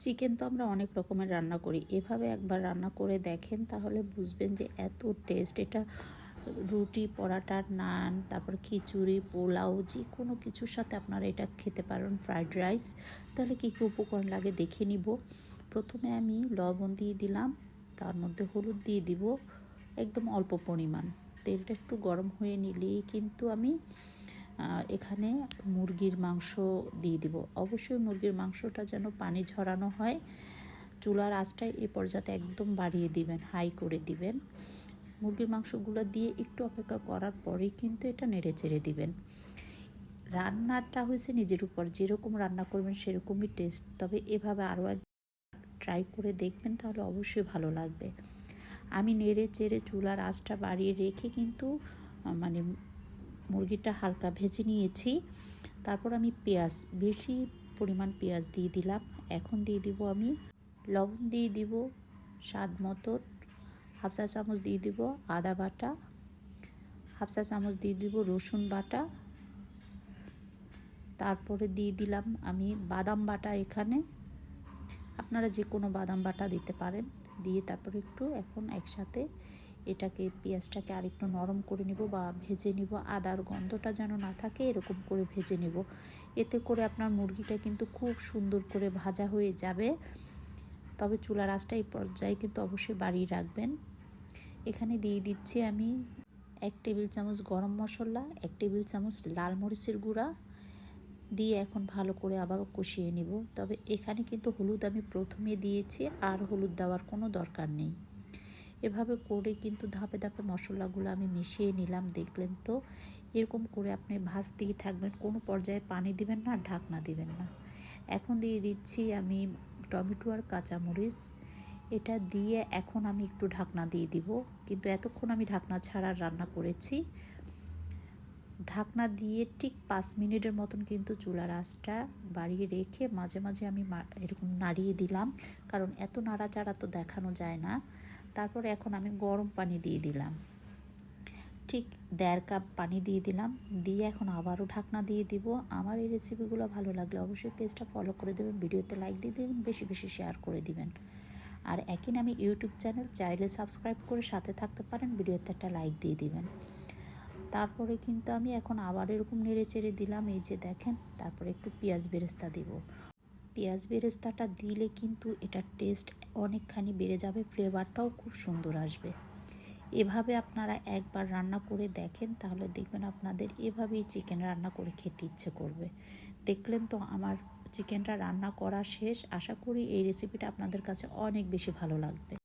Chicken তো আমরা অনেক রকমের রান্না করি। এভাবে একবার রান্না করে দেখেন, তাহলে বুঝবেন যে এত টেস্ট এটা রুটি পরাটা নান, তারপর খিচুড়ি, পোলাও যে কোনো কিছুর সাথে আপনারা এটা খেতে পারেন ফ্রাইড রাইস তাহলে কী কী উপকরণ লাগে দেখে নিব। প্রথমে আমি লবণ দিয়ে দিলাম, তার মধ্যে হলুদ দিয়ে দিব, একদম অল্প পরিমাণ। তেলটা একটু গরম হয়ে নিলেই কিন্তু আমি এখানে মুরগির মাংস দিয়ে দিব। অবশ্যই মুরগির মাংসটা যেন পানি ঝরানো হয়। চুলার আঁচটায় এ পর্যায়ে একদম বাড়িয়ে দিবেন, হাই করে দিবেন। মুরগির মাংসগুলো দিয়ে একটু অপেক্ষা করার পরেই কিন্তু এটা নেড়ে চেড়ে দিবেন। রান্নাটা হয়েছে নিজের উপর। যেরকম রান্না করবেন সেরকমই টেস্ট তবে এভাবে আরও এক ট্রাই করে দেখবেন তাহলে অবশ্যই ভালো লাগবে। আমি নেড়ে চেড়ে চুলার আঁচটা বাড়িয়ে রেখে কিন্তু মানে মুরগিটা হালকা ভেজে নিয়েছি। তারপর আমি পেঁয়াজ, বেশি পরিমাণ পেঁয়াজ দিয়ে দিলাম। এখন দিয়ে দিব আমি লবণ দিয়ে দিব, স্বাদ মতন হাফ চা চামচ দিয়ে দিব আদা বাটা, হাফ চা চামচ দিয়ে দিব রসুন বাটা। তারপরে দিয়ে দিলাম আমি বাদাম বাটা এখানে। আপনারা যে কোনো বাদাম বাটা দিতে পারেন। দিয়ে তারপরে একটু এখন একসাথে এটাকে পেঁয়াজটাকে আরেকটু নরম করে নিব বা ভেজে নিব। আদার গন্ধটা যেন না থাকে, এরকম করে ভেজে নিব। এতে করে আপনার মুরগিটা কিন্তু খুব সুন্দর করে ভাজা হয়ে যাবে। তবে চুলার আঁচটা এই পর্যায়ে কিন্তু অবশ্যই বাড়িয়ে রাখবেন। এখানে দিয়ে দিচ্ছি আমি এক টেবিল চামচ গরম মশলা, এক টেবিল চামচ লাল মরিচের গুঁড়া। দিয়ে এখন ভালো করে আবারও কষিয়ে নিব। তবে এখানে কিন্তু হলুদ আমি প্রথমে দিয়েছি, আর হলুদ দেওয়ার কোনো দরকার নেই। এভাবে করে কিন্তু ধাপে ধাপে মশলাগুলো আমি মিশিয়ে নিলাম, দেখলেন তো? এরকম করে আপনি ভাজতেই থাকবেন, কোনো পর্যায়ে পানি দিবেন না, ঢাকনা দিবেন না। এখন দিয়ে দিচ্ছি আমি টমেটো আর কাঁচামরিচ। এটা দিয়ে এখন আমি একটু ঢাকনা দিয়ে দিব, কিন্তু এতক্ষণ আমি ঢাকনা ছাড়া রান্না করেছি। ঢাকনা দিয়ে ঠিক পাঁচ মিনিটের মতন কিন্তু চুলার আঁচটা বাড়িয়ে রেখে মাঝে মাঝে আমি এরকম নাড়িয়ে দিলাম, কারণ এত নাড়াচাড়া তো দেখানো যায় না। তারপরে এখন আমি গরম পানি দিয়ে দিলাম। ঠিক দেড় কাপ পানি দিয়ে দিলাম। দিয়ে এখন আবারও ঢাকনা দিয়ে দিব। আমার এই রেসিপিগুলো ভালো লাগলে অবশ্যই পেজটা ফলো করে দেবেন, ভিডিওতে লাইক দিয়ে দেবেন, বেশি বেশি শেয়ার করে দিবেন। আর একই নামে ইউটিউব চ্যানেল চাইলে সাবস্ক্রাইব করে সাথে থাকতে পারেন, ভিডিওতে একটা লাইক দিয়ে দিবেন। তারপরে কিন্তু আমি এখন আবার এরকম নেড়ে চেড়ে দিলাম। এই যে দেখেন, তারপরে একটু পেঁয়াজ বেরেস্তা দিব। পেঁয়াজ বেরেস্তাটা দিলে কিন্তু এটার টেস্ট অনেকখানি বেড়ে যাবে, ফ্লেভারটাও খুব সুন্দর আসবে। এভাবে আপনারা একবার রান্না করে দেখেন, তাহলে দেখবেন আপনাদের এভাবেই চিকেন রান্না করে খেতে ইচ্ছে করবে। দেখলেন তো আমার চিকেনটা রান্না করা শেষ, আশা করি এই রেসিপিটা আপনাদের কাছে অনেক বেশি ভালো লাগবে।